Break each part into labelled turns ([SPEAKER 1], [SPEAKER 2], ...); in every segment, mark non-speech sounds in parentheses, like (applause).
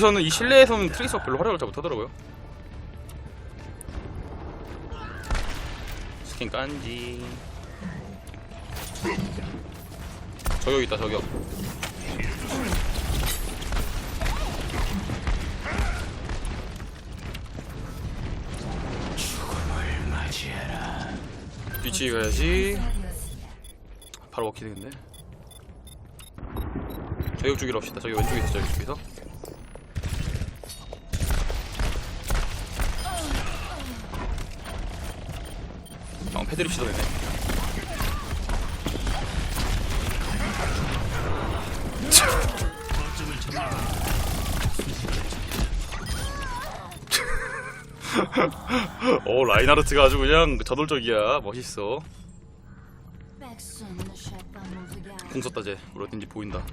[SPEAKER 1] 여기서는 이 실내에서는 트레이서가 별로 활약을 잘 못하더라고요. 스킨 깐지. 저격 있다 저격 뒤치 가야지. 바로 먹히 되겠네. 저격 주기로 합시다. 저기 왼쪽에 있어 저기 쪽에서 패드립 시도 되네 오 라인하르트가 아주 그냥 저돌적이야. 멋있어. 공 썼다 쟤 우리 어딘지 보인다.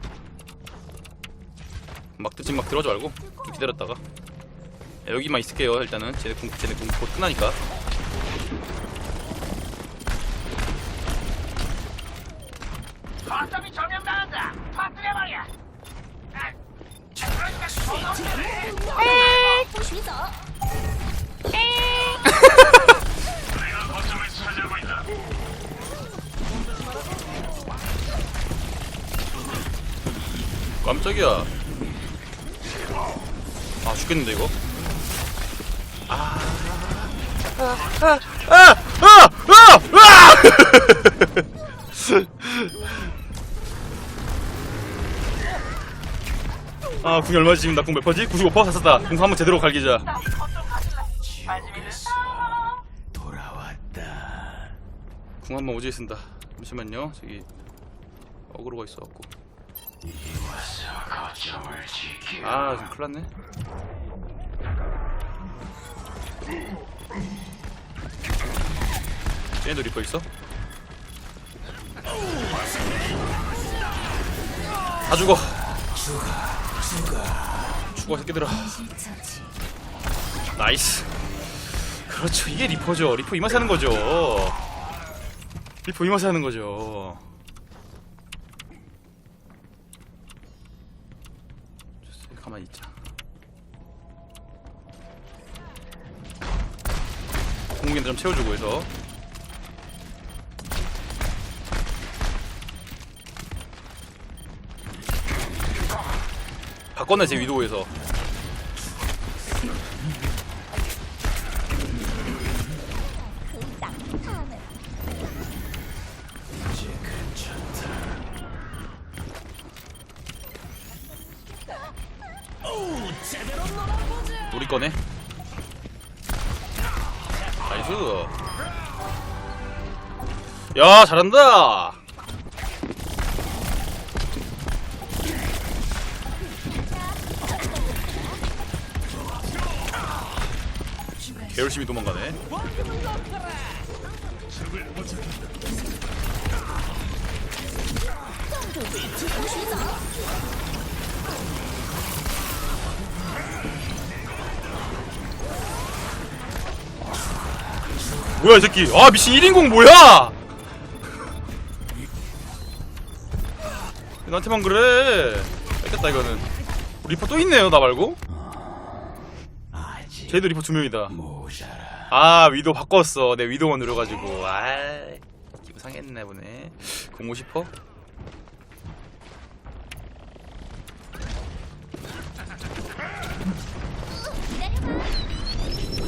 [SPEAKER 1] 막 듣지 막 들어가지 말고 좀 기다렸다가. 야, 여기만 있을게요 일단은. 쟤네 공 쟤네 공곧 끝나니까 깜짝이야. 아 죽겠는데 이거? 아. 아, (laughs) 궁이 얼마지 지금 나궁 몇 퍼지? 95%? 다 썼다. 궁 한번 제대로 갈기자. 궁 한번 오지게 쓴다. 잠시만요. 저기 어그로가 있어갖고. 아, 좀 큰일 났네. 쟤네도 리퍼 있어? 다 죽어. 죽어, 새끼들아. 나이스. 그렇죠. 이게 리퍼죠. 리퍼 이 맛에 하는 거죠. 리퍼 이 맛에 하는 거죠. 가만히 있자. 공기는 좀 채워주고 해서. 바꿨네 제 위도우에서. 우리 거네. 나이스. 야, 잘한다. 열심히 도망가네. 뭐야 이 새끼. 아 미친 1인공 뭐야? 왜 나한테만 그래. 뺏겼다 이거는. 리퍼 또 있네요 나 말고. 쟤도 리퍼 두 명이다 아 위도 바꿨어. 내 위도만 늘어가지고. 아 기분 상했네 보네 공고 싶어?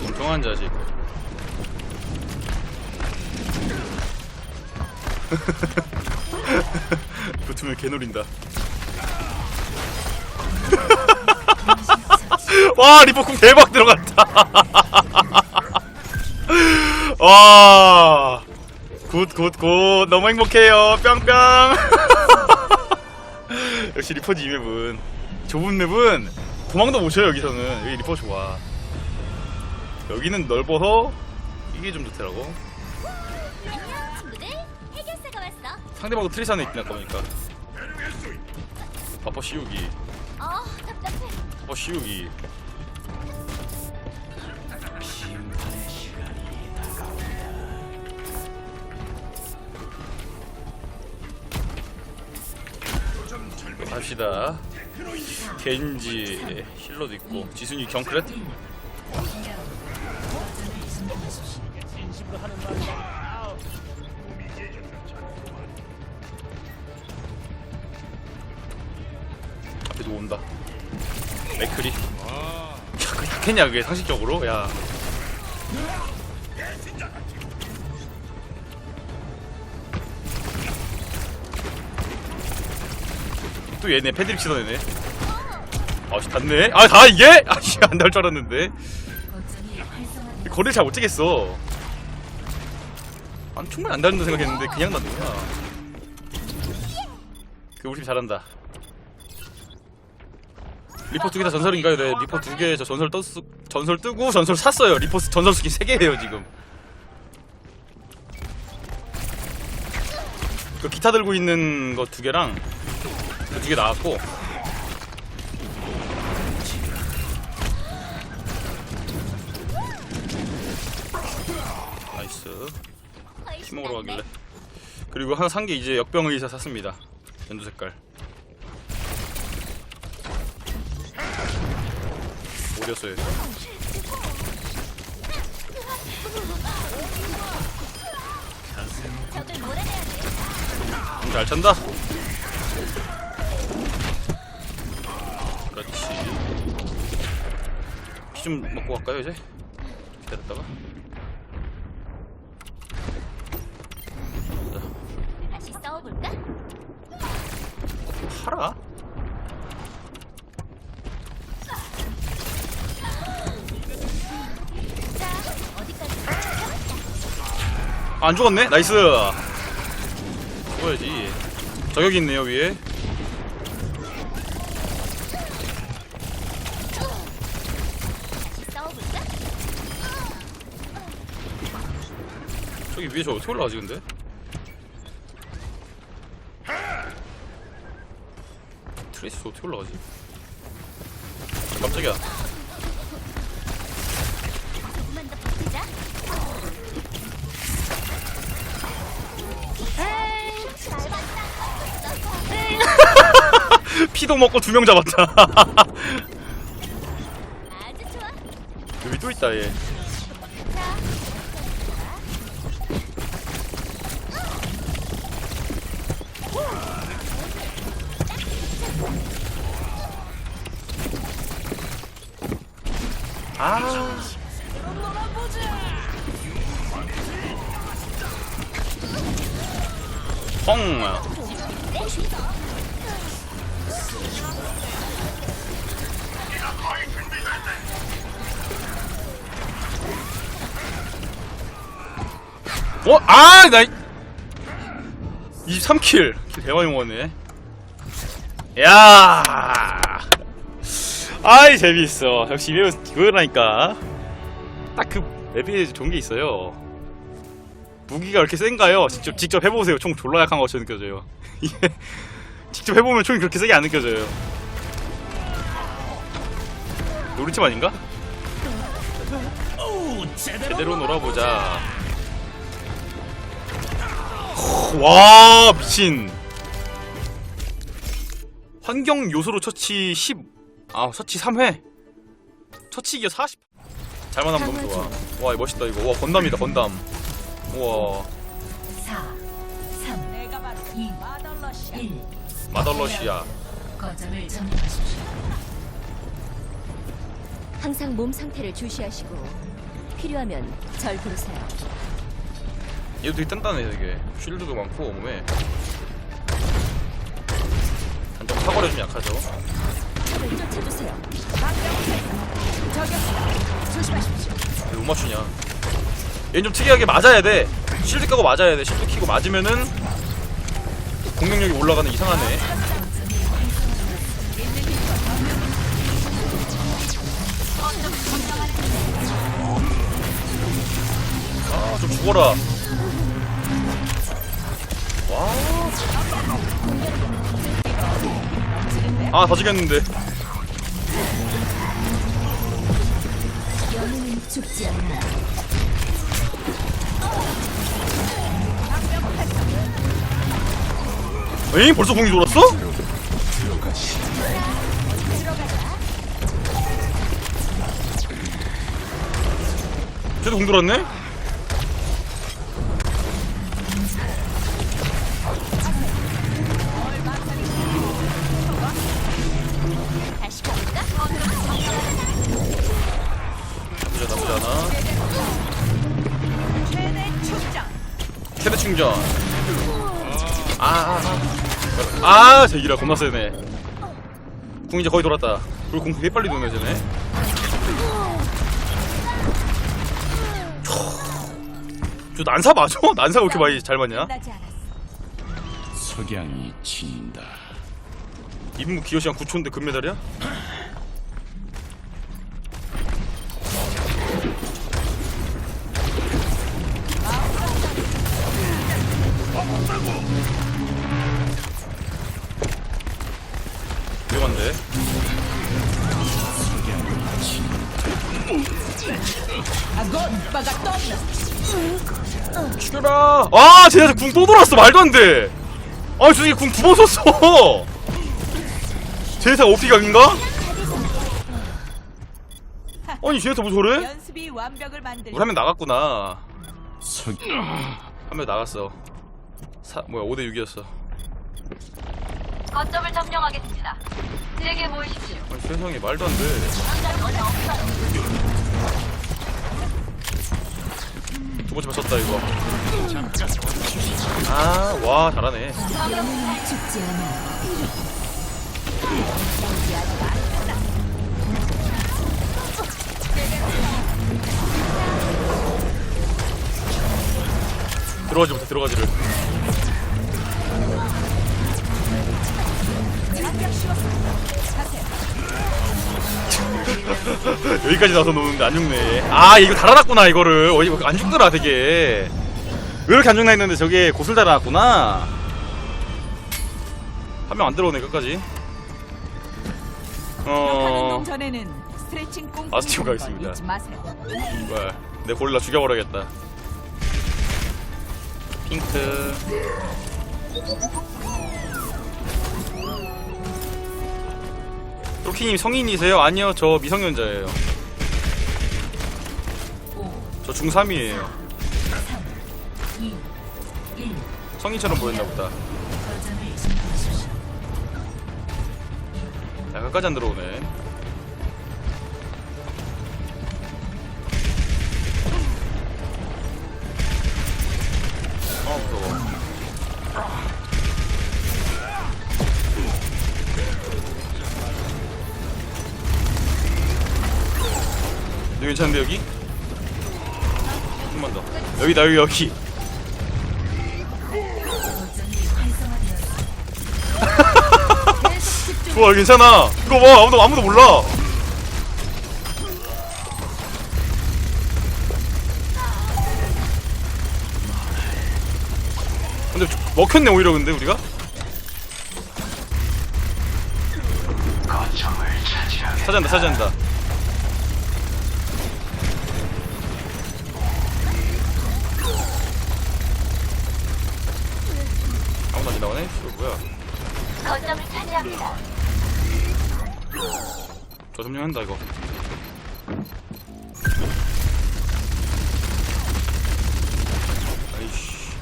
[SPEAKER 1] 멍청한 자식. 붙으면 개노린다. (laughs) 와 리버쿵 대박 들어갔다. (laughs) 와. 굿 굿 굿. 너무 행복해요. 뿅뿅. (laughs) 역시 리퍼지 이 맵은 좁은 맵은 도망도 못 쳐요 여기서는. 여기 리퍼 좋아. 여기는 넓어서 이게 좀 좋더라고. 상대방도 트리스 안에 있긴 아까 보니까. 바퍼 씌우기.
[SPEAKER 2] 어.
[SPEAKER 1] 바퍼 씌우기 갑시다. 겐지 힐러도 있고. 지순이 경크렛? 앞에도 온다. 맥크리 야 그게 닿겠냐 그게 상식적으로? 야 또 얘네 패드립 치던 애네. 아씨 닿네? 아 다 이게? 아씨 안 닿을 줄 알았는데. 거리를 잘 못 찍겠어. 아 충분히 안 닿는다 생각했는데 그냥 닿는구나. 그 우리 팀 잘한다. 리포 두 개 다 전설인가요? 네 리포 두 개 저 전설 떴 전설 뜨고 전설 샀어요. 리포 스- 전설 스킨 세 개예요 지금. 그 기타 들고 있는 거 두 개랑 그 두개 나왔고. 나이스.
[SPEAKER 2] 훨씬
[SPEAKER 1] 피 먹으러
[SPEAKER 2] 낫네.
[SPEAKER 1] 가길래. 그리고 하나 산 게 이제 역병 의사 샀습니다. 연두 색깔. 음, 잘 찬다 그렇지 피 좀 먹고 갈까요 이제? 기다렸다가
[SPEAKER 2] 다시 싸워볼까?
[SPEAKER 1] 팔아?
[SPEAKER 2] 자, 어디까지?
[SPEAKER 1] 아, 안 죽었네? 나이스 죽어야지 저격이 있네요 위에 위에 저 어떻게 올라가지 근데? 트레이스 어떻게 올라가지? 깜짝이야. (laughs) 피도 먹고 두 명 잡았다. (laughs) 여기 또 있다 얘 펑. 어? 아, 나 23킬. 대화 용어네. 야. 아이 재미있어 역시 이거 그거라니까 딱 그 맵에 좋은 게 있어요 무기가 이렇게 센가요? 직접 직접 해보세요. 총 졸라 약한 것처럼 느껴져요. (laughs) 이게 직접 해보면 총이 그렇게 세게 안 느껴져요. 우리 팀 아닌가? 제대로 놀아보자. 와 미친. 환경 요소로 처치 10, 아 처치 3회? 처치 기어 40 잘만 하면 너무 좋아 와 멋있다 이거. 와 건담이다 건담 우와.
[SPEAKER 3] 4, 3, 2, 1.
[SPEAKER 1] 마덜러시아.
[SPEAKER 3] 거점을 점령하십시오.
[SPEAKER 2] 항상 몸 상태를 주시하시고 필요하면 절 부르세요.
[SPEAKER 1] 얘도 되게 단단해 되게. 쉴드도 많고 몸에. 단점 사거리 좀 약하죠?
[SPEAKER 2] 적을 쫓아주세요.
[SPEAKER 1] 왜못 맞추냐 얘는 좀 특이하게 맞아야 돼. 실드 까고 맞아야 돼. 실드 키고 맞으면은 공격력이 올라가는 이상하네. 아 좀 죽어라. 와 아다 죽였는데.
[SPEAKER 2] 영웅은 죽지 않아.
[SPEAKER 1] 에이 벌써 공이 돌았어? 쟤도 공 돌았네? 최대 충전. 아, 아, 아. 아, 제기라 겁나 세네. 궁 이제 거의 돌았다. 그리고 궁 되게 빨리 도네, 쟤네. 저 난사 맞아? (laughs) 난사가 왜 이렇게 많이 잘 맞냐?
[SPEAKER 4] 석양이 진다.
[SPEAKER 1] 임무 기여 시간 9초인데 금메달이야? 죽여라! 아, 쟤네 궁또 돌았어! 말도 안 돼! 아, 저 새끼 궁두 번 썼어! (laughs) 쟤네사 OP 각인가? 아니, 쟤네사 뭐 저래?
[SPEAKER 5] 연습이 완벽을 만들.
[SPEAKER 1] 우리 한명 나갔구나. 석한명 나갔어. 사, 뭐야, 5대 6이었어.
[SPEAKER 2] 거점을 점령하겠습니다. 제게 모이십시오.
[SPEAKER 1] 아니, 세상에 말도 안 돼. 두 번째 맞췄다, 이거. 아, 와, 잘하네. 들어가지 못해, 들어가지를. (laughs) 여기까지 나서 노는데 안 죽네. 아, 이거 달아놨구나, 이거를. 어, 이거 안 죽더라, 되게. 왜 이렇게 안 죽나 했는데 저게 고슬 달아놨구나. 한 명 안 들어오네, 끝까지. 어,
[SPEAKER 5] 전에는 스트레칭
[SPEAKER 1] 아스티온 가겠습니다.
[SPEAKER 5] 잊지 마세요.
[SPEAKER 1] 뭐야. 내 고릴라 죽여버려야겠다. 핑크. 로키님 성인이세요? 아니요, 저 미성년자예요.
[SPEAKER 3] 5,
[SPEAKER 1] 저 중3이에요.
[SPEAKER 3] 2, 1.
[SPEAKER 1] 성인처럼 보였나 보다. 야, 끝까지 안 들어오네. 괜찮은데, 여기? 좀만 더. 여기다, 여기, 여기. (laughs) 좋아 괜찮아 이거 봐 아무도 아무도 몰라 근데 저- 먹혔네 오히려 근데 우리가 사잔다 아무도 안 지나가네 이거 뭐야
[SPEAKER 2] 거점을 차지합니다.
[SPEAKER 1] 저 점령한다 이거. 아이씨.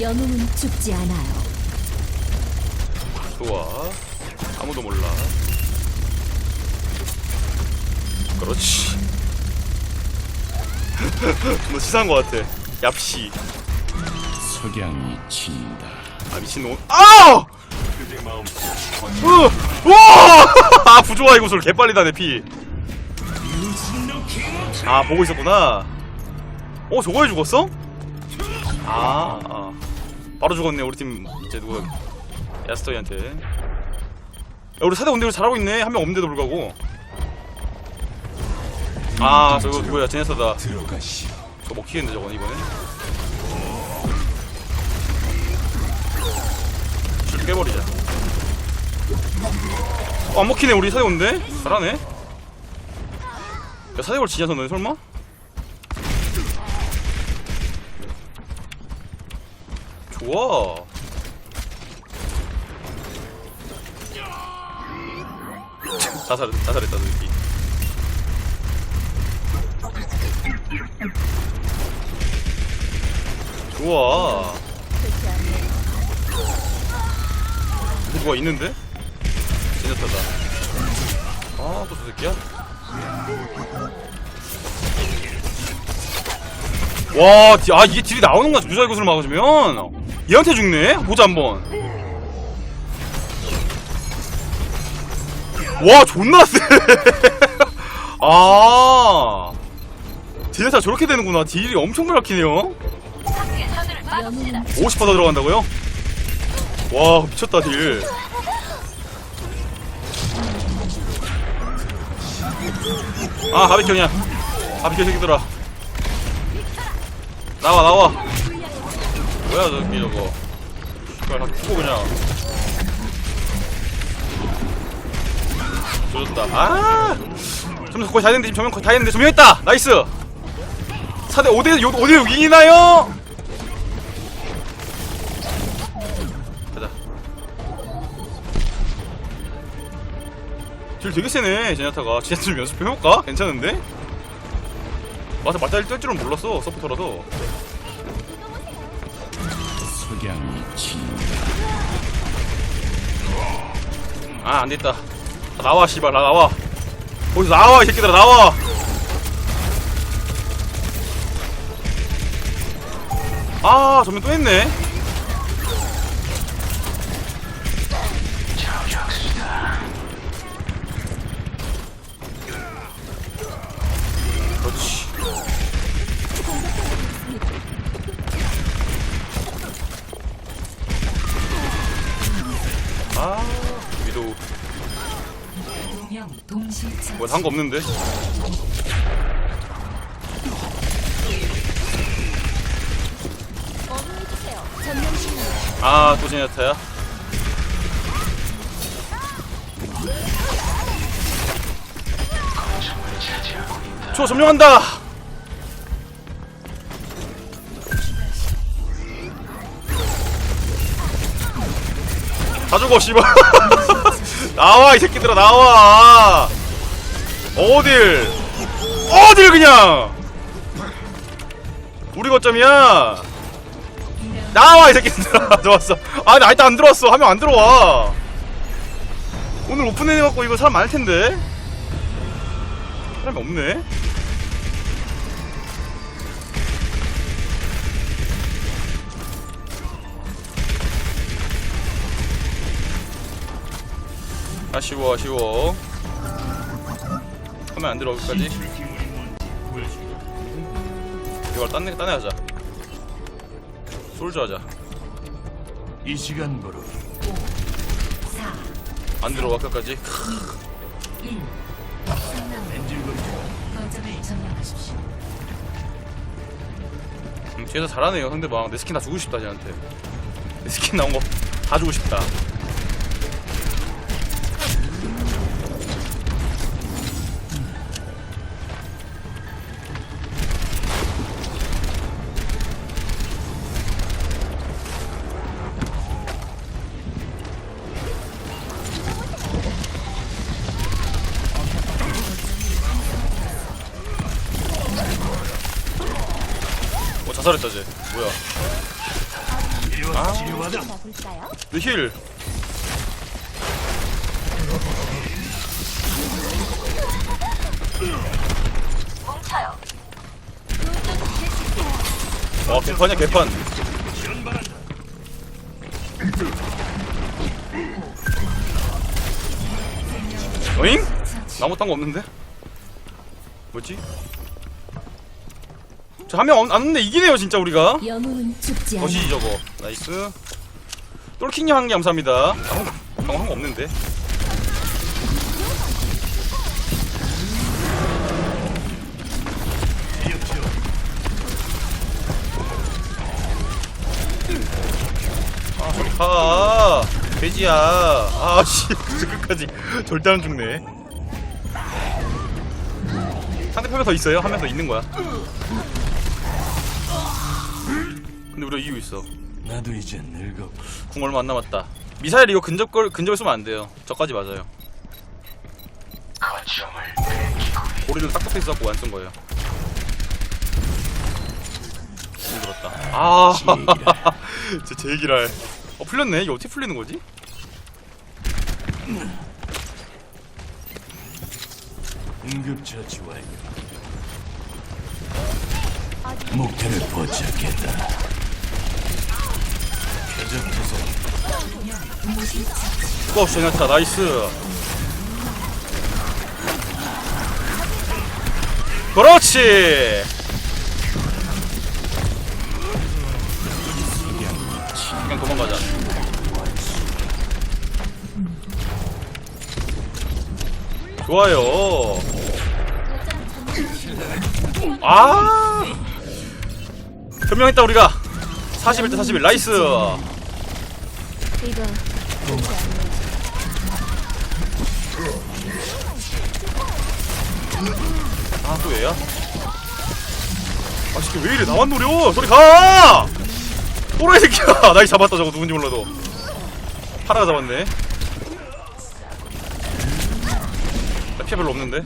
[SPEAKER 2] 영웅은 죽지 않아요.
[SPEAKER 1] 아무도 몰라 그렇지 너 (laughs) 치사한 것 같아 얍시
[SPEAKER 4] 석양이 진다.
[SPEAKER 1] 아 미친놈 아! 으! 우와! (laughs) 아 부조화 이곳을 개빨리 다 내 피. 아 보고 있었구나. 어 저거에 죽었어? 아, 아. 바로 죽었네 우리 팀 이제 누가 야스터이한테. 야, 우리 사대 온대로 잘하고 있네. 한 명 없는데도 불구하고. 음, 아 음, 저거 뭐야 제네사다.
[SPEAKER 4] 들어가시오.
[SPEAKER 1] 저거 먹히겠네 저건 이번엔. 줄 깨버리자. 어, 안 먹히네 우리 사대 온데 잘하네. 야 사대 올 진짜 선네 설마? 좋아. 자살, 자살했다, 너기 좋아. 누가 있는데? 진짜타다. 아, 또저 새끼야? 와, 디- 아, 이게 딜이 나오는 거야, 무자의 구슬을 막아주면? 얘한테 죽네? 보자, 한 번. 와, 존나 세! (laughs) 아. 진짜 저렇게 되는구나. 딜이 엄청.
[SPEAKER 2] 영웅은
[SPEAKER 1] 50%더 들어간다고요? 와 미쳤다 딜 아, 바비큐냐. 바비큐 새끼들아. 나와, 나와. 뭐야, 저기, 저거. 그걸 다 죽고 그냥. 조졌다. 아! 점수 거의 다 했는데, 지금 점령 거의 다 했는데, 점령했다! 나이스! 4대 5대, 5대 6이나요? 가자. 딜 되게 세네, 제냐타가. 진짜 좀 연습해볼까? 괜찮은데? 맞아, 맞다리 뜰 줄은 몰랐어, 서포터라도. 아, 안 됐다. 아, 나와, 씨발, 나 나와. 거기서 나와, 이 새끼들아, 나와! 아, 전면 또 했네. 뭐, 한거 없는데? 아, 또 제냐타야? 초 점령한다! 다 죽어, 씨발. (laughs) 나와, 이 새끼들아, 나와! 어딜! 어딜, 그냥! 우리 거점이야! 나와 이 새끼들아. 좋았어. 아니 아직도 안 들어왔어. 하면 안 들어와. 오늘 오픈해 갖고 이거 사람 많을 텐데. 사람이 없네. 아쉬워 아쉬워 하면 안 들어올 까지 이걸 딴애 딴애 하자 솔저 하자
[SPEAKER 4] 이 시간부로
[SPEAKER 3] 4,
[SPEAKER 1] 안 들어와 끝까지
[SPEAKER 3] 1. 3라운드. 거점을 점령하십시오.
[SPEAKER 1] 음, 뒤에서 잘하네요 상대방 내 스킨 다 주고 싶다 쟤한테 내 스킨 나온 거 다 주고 싶다 자살했다 쟤 뭐야
[SPEAKER 2] 가볼까요?
[SPEAKER 1] 내힐 와 개판이야 개판 어잉? 나무 딴거 없는데? 뭐지? 저한명안 왔는데 이기네요 진짜 우리가.
[SPEAKER 2] 영웅은 죽지 않아.
[SPEAKER 1] 거시지 저거. 나이스. 똘킹님 한개 감사합니다. 방금 한거 없는데? 아가 돼지야. 아씨 끝까지. 절대 안 죽네. 상대편에 더 있어요? 한 명 더 있는 거야 근데 우리가 이기고 있어
[SPEAKER 4] 나도 이제 늙어.
[SPEAKER 1] 궁 얼마 안 남았다. 미사일 이거 근접 걸 근접을 쓰면 안 돼요. 저까지 맞아요. 고리를 딱딱하게 써갖고 안쓴 거예요. 힘들었다. 아, (laughs) 진짜 제기랄. 어 풀렸네. 이게 어떻게 풀리는 거지?
[SPEAKER 4] 응급처치 완료. 목표를 포착했다. 표적 투성
[SPEAKER 1] 어, 제나타 나이스. 그렇지. 그냥 도망가자. 좋아요. 아. 변명했다 우리가. 41대 41 나이스.
[SPEAKER 2] 이거
[SPEAKER 1] 아, 또 얘야? 아, 새끼 왜 이래? 나만 노려! 저리 가! 또라이 새끼야! (laughs) 나이 잡았다, 저거 누군지 몰라도. 파라가 잡았네. 나 피해 별로 없는데?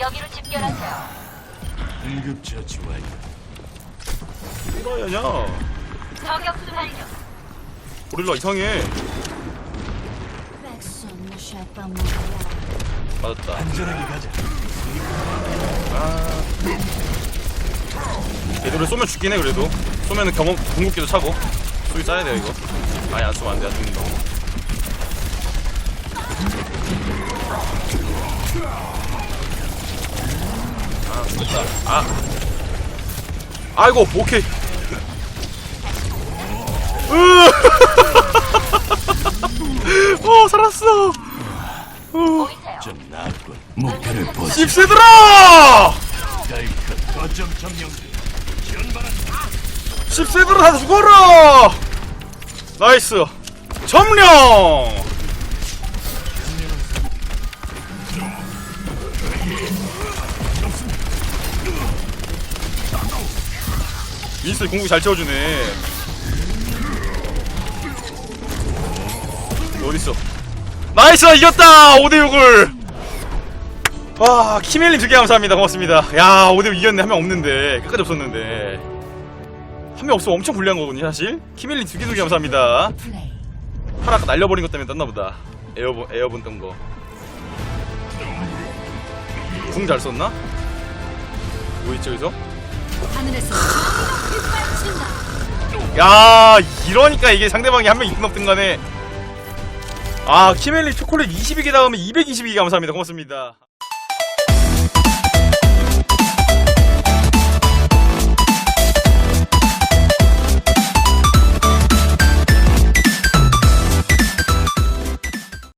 [SPEAKER 2] 여기로 집결하세요.
[SPEAKER 4] 응급처치 완료.
[SPEAKER 1] 또라이냐?
[SPEAKER 2] 저격수 발견.
[SPEAKER 1] 고릴라 이상해. 맞았다.
[SPEAKER 4] 안전하게 가자.
[SPEAKER 1] 얘들을 쏘면 죽긴 해, 그래도. 쏘면은 경험, 궁극기도 차고. 소리 짜야 돼요, 이거. 아니, 안 쏘면 안 돼, 안 죽는다. 아, 죽었다. 아. 아이고, 오케이. 으 어, 살았어.
[SPEAKER 4] 좀 나았군. 목표를.
[SPEAKER 1] 씹새들아!
[SPEAKER 4] 가이크 거점 점령
[SPEAKER 1] 다 죽어라! 나이스. 점령! 윈스 공국 잘 채워주네. 어딨어? 나이스! 이겼다! 5대6을! 와, 키멜님 두개 감사합니다. 고맙습니다. 야, 5대6 이겼네. 한 명 없는데. 끝까지 없었는데. 한 명 없으면 엄청 불리한 거거든요, 사실. 키멜님 두개 두개 감사합니다. 아까 날려버린 것 때문에 떴나 보다. 에어본, 에어본 뜬 거. 궁 잘 썼나? 뭐 있죠,
[SPEAKER 2] 여기서?
[SPEAKER 1] 야, 이러니까 이게 상대방이 한 명 있든 없든 간에. 아, 키멜리 초콜릿 22개 다음에 222개 감사합니다. 고맙습니다.